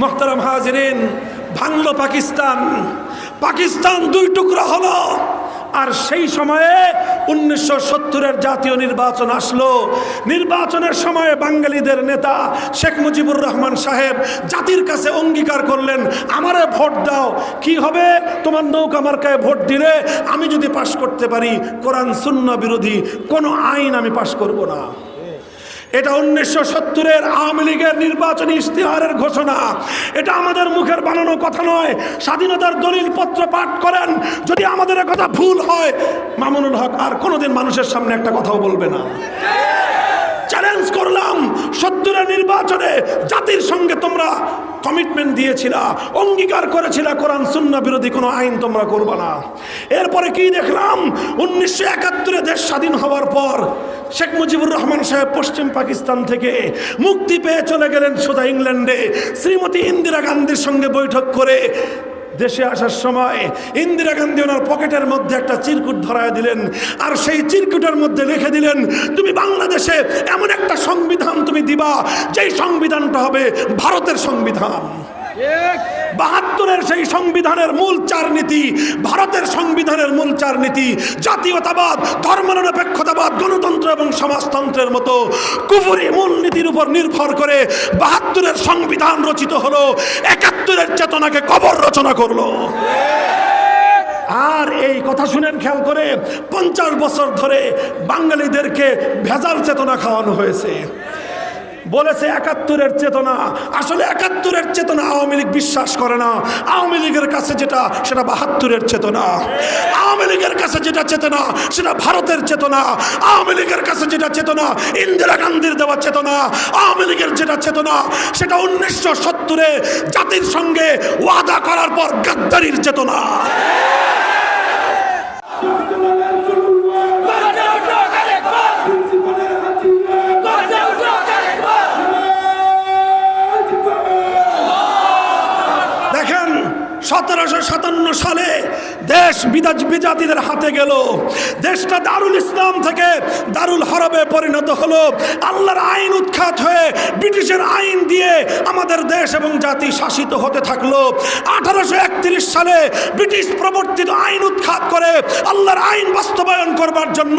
মোহতারাম হাজরিন, ভাঙলো পাকিস্তান। পাকিস্তান দুই টুকরা হলো। আর সেই সময়ে উনিশশো সত্তরের জাতীয় নির্বাচন আসলো। নির্বাচনের সময়ে বাঙালিদের নেতা শেখ মুজিবুর রহমান সাহেব জাতির কাছে অঙ্গীকার করলেন, আমারে ভোট দাও। কি হবে? তোমার নৌকা মার্কায় ভোট দিলে আমি যদি পাশ করতে পারি, কোরআন শূন্য বিরোধী কোনো আইন আমি পাশ করব না। এটা উনিশশো সত্তরের আওয়ামী লীগের নির্বাচনী ইশতেহারের ঘোষণা। এটা আমাদের মুখের বানানো কথা নয়। স্বাধীনতার দলিল পত্র পাঠ করেন। যদি আমাদের কথা ভুল হয়, মামুনুল হক আর কোনোদিন মানুষের সামনে একটা কথাও বলবে না। চ্যালেঞ্জ করলাম সত্তরের নির্বাচনে জাতির সঙ্গে তোমরা কমিটমেন্ট দিয়েছিলা, অঙ্গীকার করেছিলা কোরআন সুন্না বিরোধী কোনো আইন তোমরা করবা না। এরপরে কি দেখলাম? উনিশশো একাত্তরে দেশ স্বাধীন হওয়ার পর শেখ মুজিবুর রহমান সাহেব পশ্চিম পাকিস্তান থেকে মুক্তি পেয়ে চলে গেলেন সোজা ইংল্যান্ডে। শ্রীমতী ইন্দিরা গান্ধীর সঙ্গে বৈঠক করে দেশে আসার সময় ইন্দিরা গান্ধী ওনার পকেটের মধ্যে একটা চিরকুট ধরায় দিলেন, আর সেই চিরকুটের মধ্যে লিখে দিলেন, তুমি বাংলাদেশে এমন একটা সংবিধান তুমি দিবা, যেই সংবিধানটা হবে ভারতের সংবিধান। বাহাত্তরের সেই সংবিধানের মূল চার নীতি ভারতের সংবিধানের মূল চার নীতি জাতীয়তাবাদ, ধর্মনিরপেক্ষতাবাদ, গণতন্ত্র এবং সমাজতন্ত্রের মতো কুফুরি মূল নীতির উপর নির্ভর করে বাহাত্তরের সংবিধান রচিত হলো, একাত্তরের চেতনাকে কবর রচনা করল। আর এই কথা শুনেন খেয়াল করে পঞ্চাশ বছর ধরে বাঙালিদেরকে ভেজাল চেতনা খাওয়ানো হয়েছে। বলেছে একাত্তরের চেতনা। আসলে একাত্তরের চেতনা আওয়ামী লীগ বিশ্বাস করে না। আওয়ামী লীগের কাছে যেটা, সেটা বাহাত্তরের চেতনা। আওয়ামী লীগের কাছে যেটা চেতনা, সেটা ভারতের চেতনা। আওয়ামী লীগের কাছে যেটা চেতনা, ইন্দিরা গান্ধীর দেওয়া চেতনা। আওয়ামী লীগের যেটা চেতনা, সেটা উনিশশো সত্তরে জাতির সঙ্গে ওয়াদা করার পর গাদ্দারির চেতনা। সতেরোশো সাতান্ন সালে দেশ বিদাজ বিজাতিদের হাতে গেল। দেশটা দারুল ইসলাম থেকে দারুল হরবে পরিণত হলো। আল্লাহর আইন উৎখাত হয়ে ব্রিটিশের আইন দিয়ে আমাদের দেশ এবং জাতি শাসিত হতে থাকল। আঠারোশো একত্রিশ সালে ব্রিটিশ প্রবর্তিত আইন উৎখাত করে আল্লাহর আইন বাস্তবায়ন করবার জন্য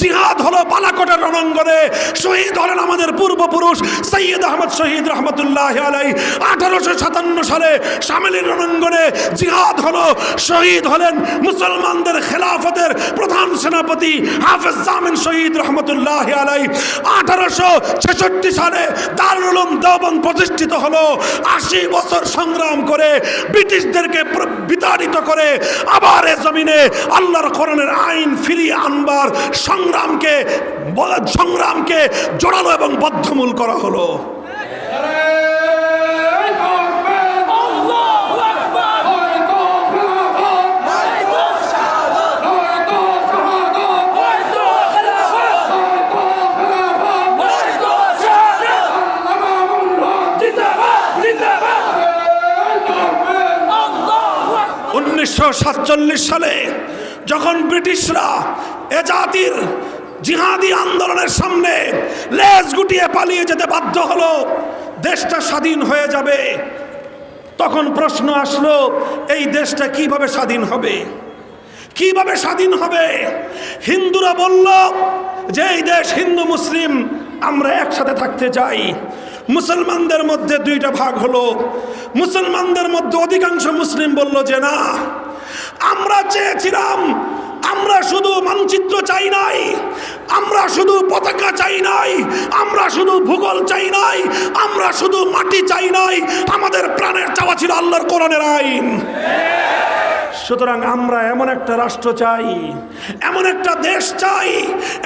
জিহাদ হলো বালাকোটের রণাঙ্গনে। শহীদ হলেন আমাদের পূর্বপুরুষ সৈয়দ আহমদ শহীদ রহমতুল্লাহ আলাই আঠারোশো সাতান্ন সালে সামিলির রণাঙ্গনে জিহাদ হলো, শহীদ হলেন মুসলমানদের খেলাফতের প্রধান সেনাপতি হাফেজ জামিন শহীদ রহমতুল্লাহ আলাই আঠারোশো ছেষট্টি সালে দারুল উলুম দেওবন্দ প্রতিষ্ঠিত হলো। আশি বছর সংগ্রাম করে ব্রিটিশদেরকে বিতাড়িত করে আবার এ জমিনে আল্লাহর কোরআনের আইন ফিরিয়ে আনবার সংগ্রামকে সংগ্রামকে জোরালো এবং বদ্ধমূল করা হলো। উনিশশো সাতচল্লিশ সালে যখন ব্রিটিশরা এ জাতির জিহাদি আন্দোলনের সামনে লেজ গুটিয়ে পালিয়ে যেতে বাধ্য হলো, দেশটা স্বাধীন হয়ে যাবে, তখন প্রশ্ন আসলো, এই দেশটা কীভাবে স্বাধীন হবে? কীভাবে স্বাধীন হবে? হিন্দুরা বলল যে, এই দেশ হিন্দু, মুসলিম, আমরা একসাথে থাকতে চাই। মুসলমানদের মধ্যে দুইটা ভাগ হলো। মুসলমানদের মধ্যে অধিকাংশ মুসলিম বলল যে, না, আমরা চেয়েছিলাম, আমরা শুধু মানচিত্র চাই নাই, আমরা শুধু পতাকা চাই নাই, আমরা শুধু ভূগোল চাই নাই, আমরা শুধু মাটি চাই নাই, আমাদের প্রাণের চাওয়া ছিল আল্লাহর কোরআনের আইন। সুতরাং আমরা এমন একটা রাষ্ট্র চাই, এমন একটা দেশ চাই,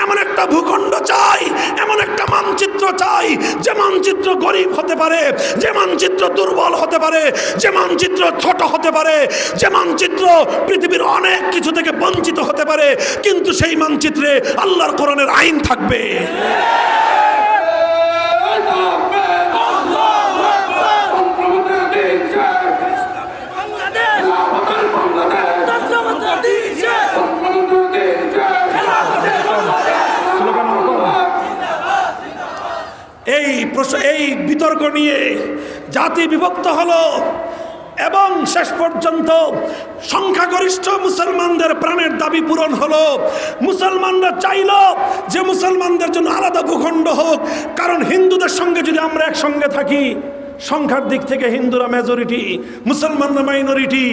এমন একটা ভূখণ্ড চাই, এমন একটা মানচিত্র চাই, যে মানচিত্র গরিব হতে পারে, যে মানচিত্র দুর্বল হতে পারে, যে মানচিত্র ছোট হতে পারে, যে মানচিত্র পৃথিবীর অনেক কিছু থেকে বঞ্চিত হতে পারে, কিন্তু সেই মানচিত্রে আল্লাহর কোরআনের আইন থাকবে। এই বিতর্ক নিয়ে জাতি বিভক্ত হলো এবং শেষ পর্যন্ত সংখ্যাগরিষ্ঠ মুসলমানদের প্রাণের দাবি পূরণ হলো। মুসলমানরা চাইল যে মুসলমানদের জন্য আলাদা ভূখণ্ড হোক, কারণ হিন্দুদের সঙ্গে যদি আমরা একসঙ্গে থাকি সংখ্যার দিক থেকে হিন্দুরা মেজরিটি মুসলমানরা মাইনরিটি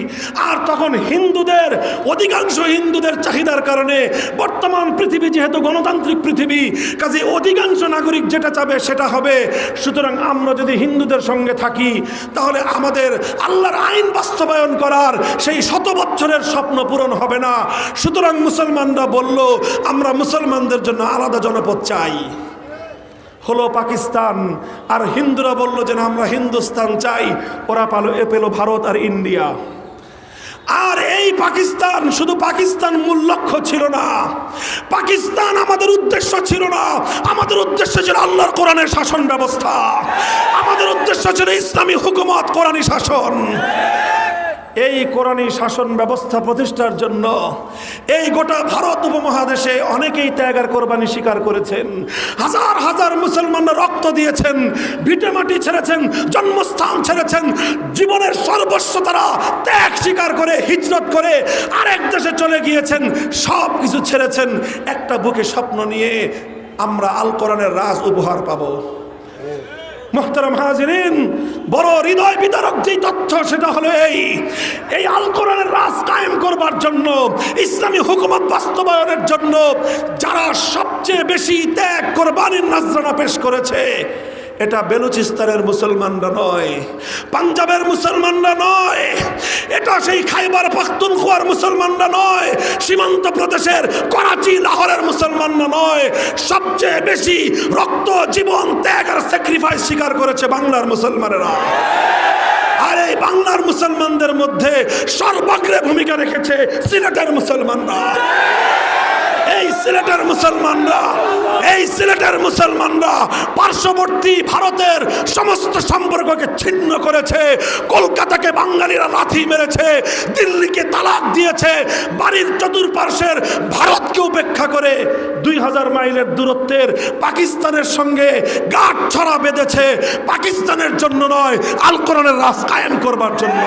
আর তখন হিন্দুদের, অধিকাংশ হিন্দুদের চাহিদার কারণে বর্তমান পৃথিবী যেহেতু গণতান্ত্রিক পৃথিবী, কাজে অধিকাংশ নাগরিক যেটা চাবে সেটা হবে। সুতরাং আমরা যদি হিন্দুদের সঙ্গে থাকি, তাহলে আমাদের আল্লাহর আইন বাস্তবায়ন করার সেই শত বছরের স্বপ্ন পূরণ হবে না। সুতরাং মুসলমানরা বলল, আমরা মুসলমানদের জন্য আলাদা জনপদ চাই। হলো পাকিস্তান। আর হিন্দুরা বলল যে আমরা হিন্দুস্তান চাই। ওরা পালো এ পেল ভারত আর ইন্ডিয়া। আর এই পাকিস্তান শুধু পাকিস্তান মূল লক্ষ্য ছিল না। পাকিস্তান আমাদের উদ্দেশ্য ছিল না। আমাদের উদ্দেশ্য ছিল আল্লাহর কোরআনের শাসন ব্যবস্থা। আমাদের উদ্দেশ্য ছিল ইসলামী হুকুমত, কোরআনী শাসন। এই কোরআনী শাসন ব্যবস্থা প্রতিষ্ঠার জন্য এই গোটা ভারত উপমহাদেশে অনেকেই ত্যাগার কোরবানি স্বীকার করেছেন। হাজার হাজার মুসলমানরা রক্ত দিয়েছেন, ভিটে মাটি ছেড়েছেন, জন্মস্থান ছেড়েছেন। জীবনের সর্বস্ব তারা ত্যাগ স্বীকার করে, হিজরত করে আরেক দেশে চলে গিয়েছেন, সব কিছু ছেড়েছেন। একটা বুকে স্বপ্ন নিয়ে আমরা আল কোরআনের রাজ উপহার পাবো। মোহতারাম হাজিরিন, বড় হৃদয় বিদারক যেই তথ্য, সেটা হলো এই। এই আল কোরআনের রাজ কায়েম করবার জন্য, ইসলামী হুকুমত বাস্তবায়নের জন্য যারা সবচেয়ে বেশি ত্যাগ কোরবানির নাজরানা পেশ করেছে এটা বেলুচিস্তানের মুসলমানরা নয়, পাঞ্জাবের মুসলমানরা নয়, এটা সেই খাইবার পাখতুনখোয়ার মুসলমানরা নয়, সীমান্ত প্রদেশের করাচি, লাহোরের মুসলমানরা নয়, সবচেয়ে বেশি রক্ত, জীবন, ত্যাগ আর স্যাক্রিফাইস স্বীকার করেছে বাংলার মুসলমানেরা। আর এই বাংলার মুসলমানদের মধ্যে সর্বাগ্রে ভূমিকা রেখেছে সিলেটের মুসলমানরা। এই সিলেটের মুসলমানরা, এই সিলেটের মুসলমানরা পার্শ্ববর্তী ভারতের সমস্ত সম্পর্ককে ছিন্ন করেছে, কলকাতাকে বাঙালিরা লাথি মেরেছে, দিল্লিকে তালাক দিয়েছে, বাড়ির চতুর্পার্শ্বের ভারতকে উপেক্ষা করে দুই হাজার মাইলের দূরত্বের পাকিস্তানের সঙ্গে গাঁট ছড়া বেঁধেছে, পাকিস্তানের জন্য নয়, আল কোরআনের কায়েম করবার জন্য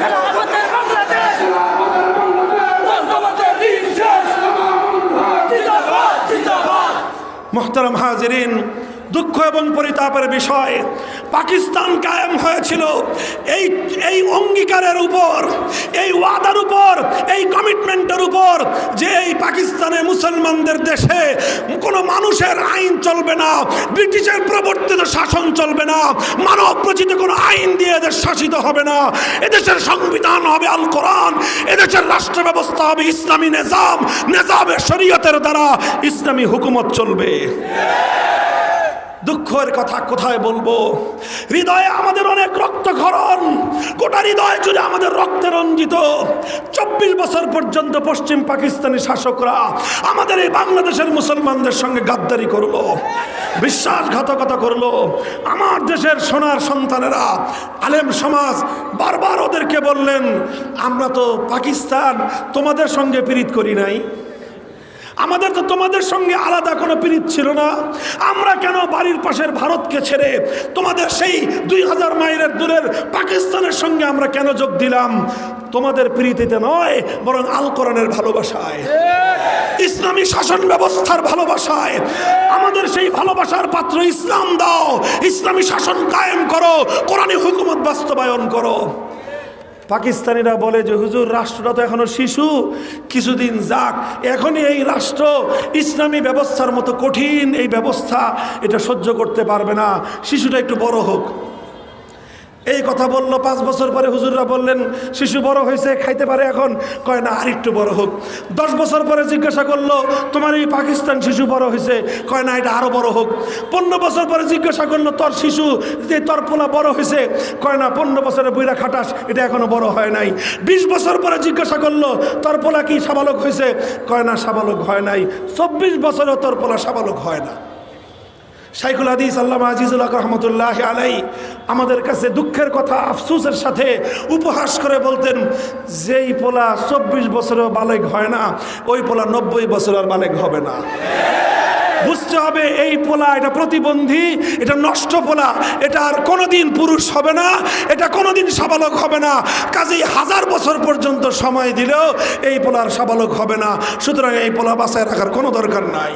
খেলাফতের বাংলাদেশ বঙ্গবন্ধুর দিন শেষ জিন্দাবাদ জিন্দাবাদ মোহতারাম হাজিরিন দুঃখ এবং পরিতাপের বিষয়। পাকিস্তান কায়েম হয়েছিল। এই এই অঙ্গীকারের উপর, এই ওয়াদার উপর, এই কমিটমেন্টের উপর যে এই পাকিস্তানে মুসলমানদের দেশে কোনো মানুষের আইন চলবে না, ব্রিটিশের প্রবর্তিত শাসন চলবে না, মানব প্রচিত কোনো আইন দিয়ে এদের শাসিত হবে না। এদেশের সংবিধান হবে আল কোরআন, এদেশের রাষ্ট্র ব্যবস্থা হবে ইসলামী নিজাম, নিজামের শরীয়তের দ্বারা ইসলামী হুকুমত চলবে। দুঃখের কথা কোথায় বলব? হৃদয়ে আমাদের অনেক রক্তক্ষরণ গোটা হৃদয় জুড়ে আমাদের রক্তে রঞ্জিত। চব্বিশ বছর পর্যন্ত পশ্চিম পাকিস্তানি শাসকরা আমাদের এই বাংলাদেশের মুসলমানদের সঙ্গে গাদ্দারি করল, বিশ্বাসঘাতকতা করল। আমার দেশের সোনার সন্তানেরা, আলেম সমাজ বারবার ওদেরকে বললেন, আমরা তো পাকিস্তান, তোমাদের সঙ্গে পীড়িত করি নাই। আমাদের তো তোমাদের সঙ্গে আলাদা কোনো পিরিত ছিল না। আমরা কেন বাড়ির পাশের ভারতকে ছেড়ে তোমাদের সেই দুই হাজার মাইলের দূরের পাকিস্তানের সঙ্গে আমরা কেন যোগ দিলাম? তোমাদের প্রীতিতে নয়, বরং আল কোরআনের ভালোবাসায়। ইসলামী শাসন ব্যবস্থার ভালোবাসায়। আমাদের সেই ভালোবাসার পাত্র ইসলাম দাও। ইসলামী শাসন কায়েম করো। কোরআনী হুকুমত বাস্তবায়ন করো। পাকিস্তানিরা বলে যে, হুজুর, রাষ্ট্রটা তো এখনও শিশু। কিছুদিন যাক, এখনই এই রাষ্ট্র ইসলামী ব্যবস্থার মতো কঠিন। এই ব্যবস্থা এটা সহ্য করতে পারবে না। শিশুটা একটু বড় হোক। এই কথা বলল, পাঁচ বছর পরে হুজুররা বললেন, শিশু বড় হয়েছে, খাইতে পারে এখন? কয়, না, আর একটু বড় হোক। দশ বছর পরে জিজ্ঞাসা করল, তোমার এই পাকিস্তান শিশু বড় হয়েছে? কয়, না, এটা আরও বড় হোক। পনেরো বছর পরে জিজ্ঞাসা করল, তোর শিশু, যে তোর পোলা বড় হয়েছে? কয়, না, পনেরো বছরে বইরা খাটাস, এটা এখনও বড় হয় নাই। বিশ বছর পরে জিজ্ঞাসা করল, তোর পোলা কি সাবালক হয়েছে? কয়, না, সাবালক হয় নাই। চব্বিশ বছরেও তোর পোলা সাবালক হয় না। শাইখুল হাদিস আল্লামা আজিজুল রহমতুল্লাহ আলাই আমাদের কাছে দুঃখের কথা, আফসুসের সাথে উপহাস করে বলতেন, যেই পোলা চব্বিশ বছরের বালেক হয় না, ওই পোলা নব্বই বছরের বালেক হবে না। বুঝতে হবে এই পোলা, এটা প্রতিবন্ধী, এটা নষ্ট পোলা, এটা আর কোনোদিন পুরুষ হবে না, এটা কোনোদিন সাবালক হবে না। কাজেই হাজার বছর পর্যন্ত সময় দিলেও এই পোলার সাবালক হবে না। সুতরাং এই পোলা বাসায় রাখার কোনো দরকার নাই।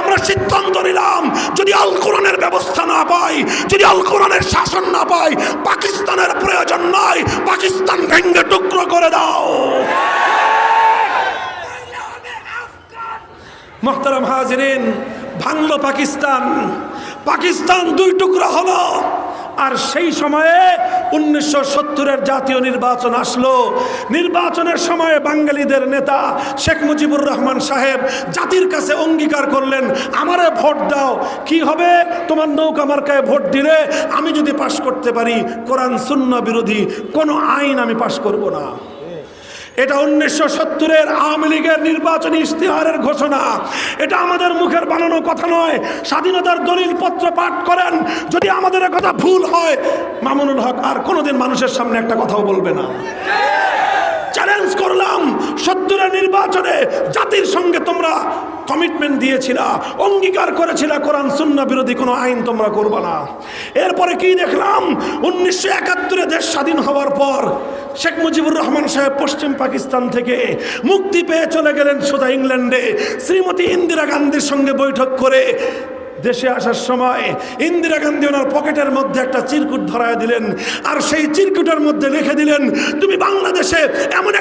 আমরা সিদ্ধান্ত নিলাম, যদি আল কোরআনের ব্যবস্থা না পাই, যদি আল কোরআনের শাসন না পাই, পাকিস্তানের প্রয়োজন নয় পাকিস্তান ভেঙ্গে টুকরো করে দাও। মোহতারাম হাজরিন, ভাঙলো পাকিস্তান। পাকিস্তান দুই টুকরা হলো। আর সেই সময়ে উনিশশো সত্তরের জাতীয় নির্বাচন আসলো। নির্বাচনের সময়ে বাঙালিদের নেতা শেখ মুজিবুর রহমান সাহেব জাতির কাছে অঙ্গীকার করলেন, আমারে ভোট দাও। কি হবে? তোমার নৌকা মার্কায় ভোট দিলে আমি যদি পাশ করতে পারি, কোরআন শূন্য বিরোধী কোনো আইন আমি পাশ করব না। এটা উনিশশো সত্তরের আওয়ামী লীগের নির্বাচনী ইশতেহারের ঘোষণা। এটা আমাদের মুখের বানানো কথা নয়। স্বাধীনতার দলিল পত্র পাঠ করেন। যদি আমাদের কথা ভুল হয়, মামুনুল হক আর কোনোদিন মানুষের সামনে একটা কথাও বলবে না। চ্যালেঞ্জ করলাম সত্তরের নির্বাচনে জাতির সঙ্গে তোমরা কমিটমেন্ট দিয়েছিলা, অঙ্গীকার করেছিলা কোরআন শূন্য বিরোধী কোনো আইন তোমরা করবে না। এরপরে কি দেখলাম? উনিশশো একাত্তরে দেশ স্বাধীন হওয়ার পর শেখ মুজিবুর রহমান সাহেব পশ্চিম পাকিস্তান থেকে মুক্তি পেয়ে চলে গেলেন সোজা ইংল্যান্ডে। শ্রীমতী ইন্দিরা গান্ধীর সঙ্গে বৈঠক করে দেশে আসার সময় ইন্দিরা গান্ধী ওনার পকেটের মধ্যে একটা চিরকুট ধরায় দিলেন। আর সেই চিরকুটের মধ্যে লিখে দিলেন, তুমি বাংলাদেশে এমন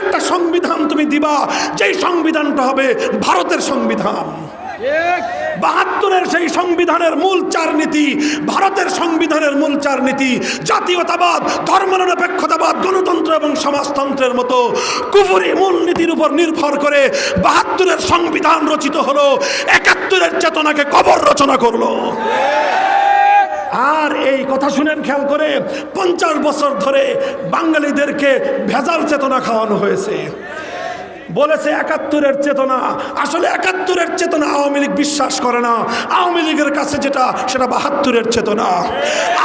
দিবা, যেই সংবিধানটা হবে ভারতের সংবিধান। বাহাত্তরের সেই সংবিধানের মূল চার নীতি ভারতের সংবিধানের মূল চার নীতি জাতীয়তাবাদ, ধর্মনিরপেক্ষতাবাদ, গণতন্ত্র এবং সমাজতন্ত্রের মতো কুফুরি মূল নীতির উপর নির্ভর করে বাহাত্তরের সংবিধান রচিত হলো, একাত্তরের চেতনাকে কবর রচনা করল। আর এই কথা শুনেন খেয়াল করে, পঞ্চাশ বছর ধরে বাঙালিদেরকে ভেজাল চেতনা খাওয়ানো হয়েছে। বলেছে একাত্তরের চেতনা। আসলে একাত্তরের চেতনা আওয়ামী লীগ বিশ্বাস করে না। আওয়ামী লীগের কাছে যেটা, সেটা বাহাত্তরের চেতনা।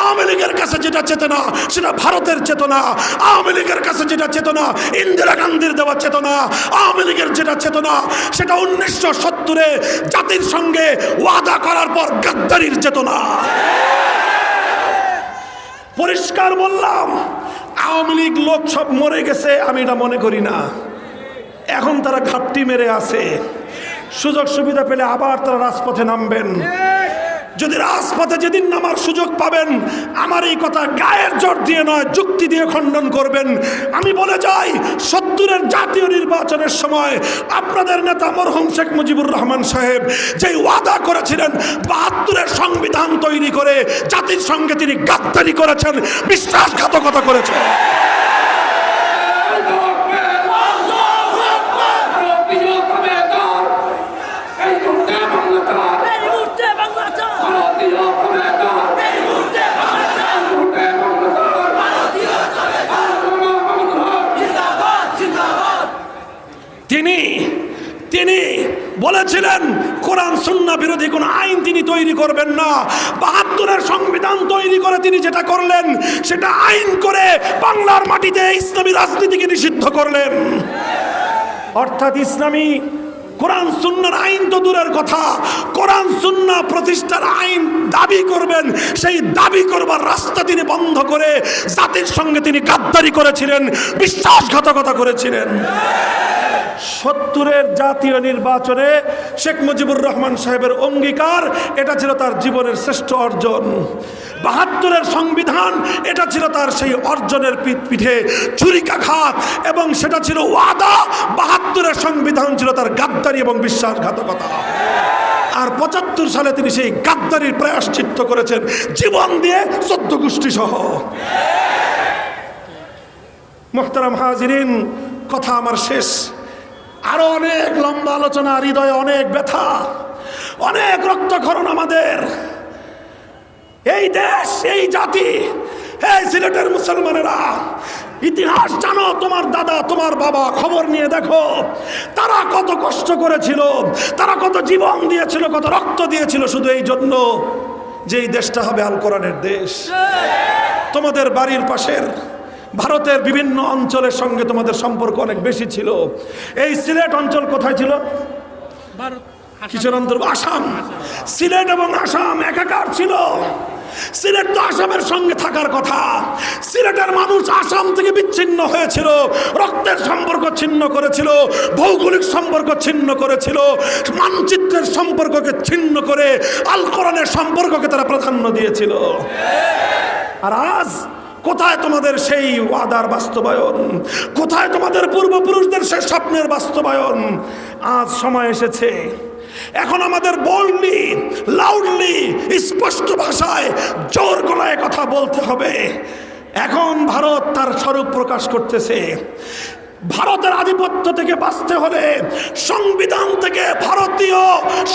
আওয়ামী লীগের কাছে যেটা চেতনা, সেটা ভারতের চেতনা। আওয়ামী লীগের কাছে যেটা চেতনা, ইন্দিরা গান্ধীর দেওয়া চেতনা। আওয়ামী লীগের যেটা চেতনা, সেটা উনিশশো সত্তরে জাতির সঙ্গে ওয়াদা করার পর গাদ্দারির চেতনা। পরিষ্কার বললাম, আওয়ামী লীগ লোক সব মরে গেছে, আমি এটা মনে করি না। এখন তারা ঘাটতি মেরে আছে। সুযোগ সুবিধা পেলে আবার তারা রাজপথে নামবেন। যদি রাজপথে যেদিন নামার সুযোগ পাবেন, আমার এই কথা গায়ের জোর দিয়ে নয়, যুক্তি দিয়ে খণ্ডন করবেন। আমি বলে যাই, সত্তরের জাতীয় নির্বাচনের সময় আপনাদের নেতা মরহুম শেখ মুজিবুর রহমান সাহেব যে ওয়াদা করেছিলেন, বাহাত্তরের সংবিধান তৈরি করে জাতির সঙ্গে তিনি গাদ্দারি করেছেন, বিশ্বাসঘাতকতা করেছেন ভারতীয় কমেদার এই মুহূর্তে বাংলাদেশ এই মুহূর্তে বাংলাদেশ ভারতীয় কমেদার এই মুহূর্তে বাংলাদেশ এই মুহূর্তে বাংলাদেশ ভারতীয় জনতা মামুনুল হক জিন্দাবাদ জিন্দাবাদ তিনি তিনি বলেছিলেন, কোরআন, সুন্না বিরোধী কোন আইন তিনি তৈরি করবেন না। বাহাত্তরের সংবিধান তৈরি করে তিনি যেটা করলেন, সেটা আইন করে বাংলার মাটিতে ইসলামী রাজনীতিকে নিষিদ্ধ করলেন। অর্থাৎ ইসলামী কোরআন, সুন্নার আইন তো দূরের কথা। কোরআন, সুন্না প্রতিষ্ঠার আইন দাবি করবেন, সেই দাবি করবার রাস্তা তিনি বন্ধ করে জাতির সঙ্গে তিনি গাদ্দারি করেছিলেন, বিশ্বাসঘাতকতা করেছিলেন। সত্তরের জাতীয় নির্বাচনে শেখ মুজিবুর রহমান সাহেবের অঙ্গীকার, এটা ছিল তার জীবনের শ্রেষ্ঠ অর্জন। বাহাত্তরের সংবিধান, এটা ছিল তার সেই অর্জনের পিঠ ছুরিকাঘাত, এবং সেটা ছিল ওয়াদা। বাহাত্তরের সংবিধান ছিল তার গাদ্দারি এবং বিশ্বাসঘাতকতা। আর পঁচাত্তর সালে তিনি সেই গাদ্দারির প্রায়শ্চিত্ত করেছেন, জীবন দিয়ে চোদ্দ গোষ্ঠী সহ। মোহতারাম হাজিরিন, কথা আমার শেষ। আরও অনেক লম্বা আলোচনা হৃদয়ে অনেক ব্যথা অনেক রক্তক্ষরণ আমাদের। এই দেশ এই জাতি এই সিলেটের মুসলমানেরা ইতিহাস জানো তোমার দাদা তোমার বাবা খবর নিয়ে দেখো তারা কত কষ্ট করেছিল তারা কত জীবন দিয়েছিল কত রক্ত দিয়েছিল শুধু এই জন্য যে এই দেশটা হবে আল কোরআনের দেশ। তোমাদের বাড়ির পাশের ভারতের বিভিন্ন অঞ্চলের সঙ্গে তোমাদের সম্পর্ক অনেক বেশি ছিল। এই সিলেট অঞ্চল কোথায় ছিল? কিশোর অন্তর আসাম। সিলেট এবং আসাম একাকার ছিল। সিলেট তো আসামের সঙ্গে থাকার কথা। সিলেটের মানুষ আসাম থেকে বিচ্ছিন্ন হয়েছিল রক্তের সম্পর্ক ছিন্ন করেছিল ভৌগোলিক সম্পর্ক ছিন্ন করেছিল মানচিত্রের সম্পর্ককে ছিন্ন করে আল কোরআনের সম্পর্ককে তারা প্রাধান্য দিয়েছিল। আর আজ কোথায় তোমাদের সেই ওয়াদার বাস্তবায়ন? কোথায় তোমাদের পূর্বপুরুষদের সেই স্বপ্নের বাস্তবায়ন? আজ সময় এসেছে। এখন আমাদের বললি লাউডলি স্পষ্ট ভাষায় জোর গলায় কথা বলতে হবে। এখন ভারত তার স্বরূপ প্রকাশ করতেছে। ভারতের আধিপত্য থেকে বাঁচতে হলে সংবিধান থেকে ভারতীয়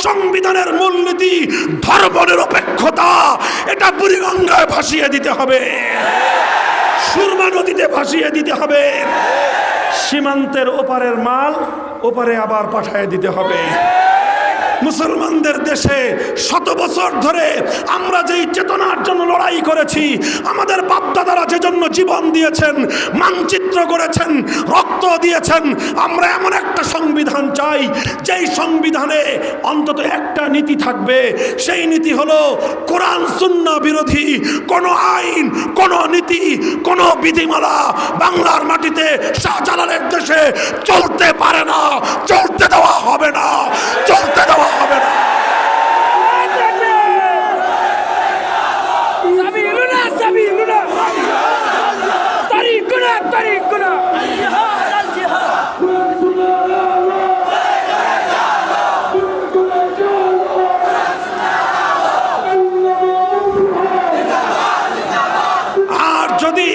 সংবিধানের মূলনীতি, ধর্ম নিরপেক্ষতা, এটা বুড়িগঙ্গায় ভাসিয়ে দিতে হবে। সুরমা নদীতে ভাসিয়ে দিতে হবে। সীমান্তের ওপারের মাল ওপারে আবার পাঠিয়ে দিতে হবে। মুসলমানদের দেশে শত বছর ধরে আমরা যেই চেতনার জন্য লড়াই করেছি, আমাদের বাপদাদারা যে জন্য জীবন দিয়েছেন, মানচিত্র করেছেন, রক্ত দিয়েছেন, আমরা এমন একটা সংবিধান চাই, যেই সংবিধানে অন্তত একটা নীতি থাকবে। সেই নীতি হলো কোরআন শূন্য বিরোধী, কোনো আইন, কোনো নীতি, কোনো বিধিমালা বাংলার মাটিতে শাহজালালের দেশে চলতে পারে না, চলতে দেওয়া হবে না, চলতে দেওয়া হবে না. আর যদি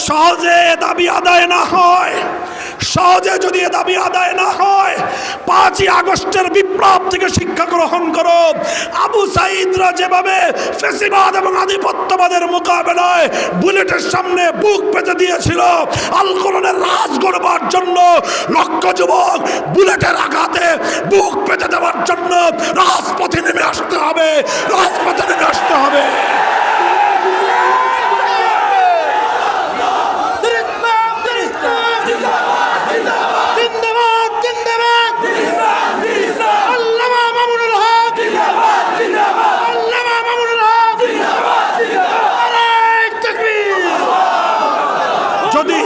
সহজে দাবি আদায় না হয় সহজে যদি এ দাবি আদায় না হয় পাঁচই আগস্টের বিপ্লব থেকে শিক্ষা গ্রহণ করো। আবু সাইদরা যেভাবে ফেসিবাদ এবং আধিপত্যবাদের মোকাবেলায় বুলেটের সামনে বুক পেতে দিয়েছিল, আল কোরআনের রাজ গড়বার জন্য লক্ষ যুবক বুলেটের আঘাতে বুক পেতে দেওয়ার জন্য রাজপথে নেমে আসতে হবে, রাজপথে নেমে আসতে হবে জিন্দাবাদ জিন্দাবাদ আল্লামা মামুনুল হক আল্লামা মামুনুল হক আলাই তাকবীর যদি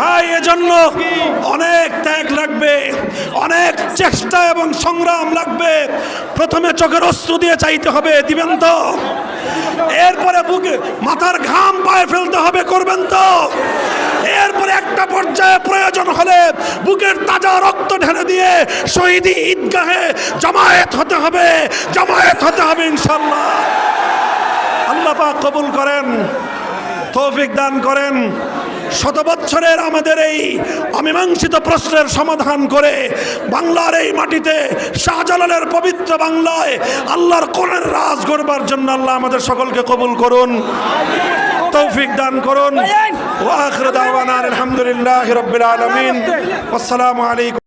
ভাই এজন্য অনেক ত্যাগ লাগবে অনেক চেষ্টা এবং সংগ্রাম লাগবে। প্রথমে চোখের অস্ত্র দিয়ে চাইতে হবে, দিবেন তো। এরপরে বুকে, মাথার ঘাম পায়ে ফেলতে হবে, করবেন তো। এরপরে একটা পর্যায়ে প্রয়োজন হলে বুকের তাজা রক্ত ঢেলে দিয়ে শহীদি ঈদগাহে জমায়েত হতে হবে, জমায়েত হতে হবে ইনশাল্লাহ আল্লাহ কবুল করেন, তৌফিক দান করেন। শত বছরের আমাদের এই অমীমাংসিত প্রশ্নের সমাধান করে বাংলার এই মাটিতে শাহজালালের পবিত্র বাংলায় আল্লাহর কোরআন রাজ গড়বার জন্য আল্লাহ আমাদের সকলকে কবুল করুন, তৌফিক দান করুন। ওয়া আখির দাওয়ানা আলহামদুলিল্লাহি রাব্বিল আলামিন। আসসালামু আলাইকুম।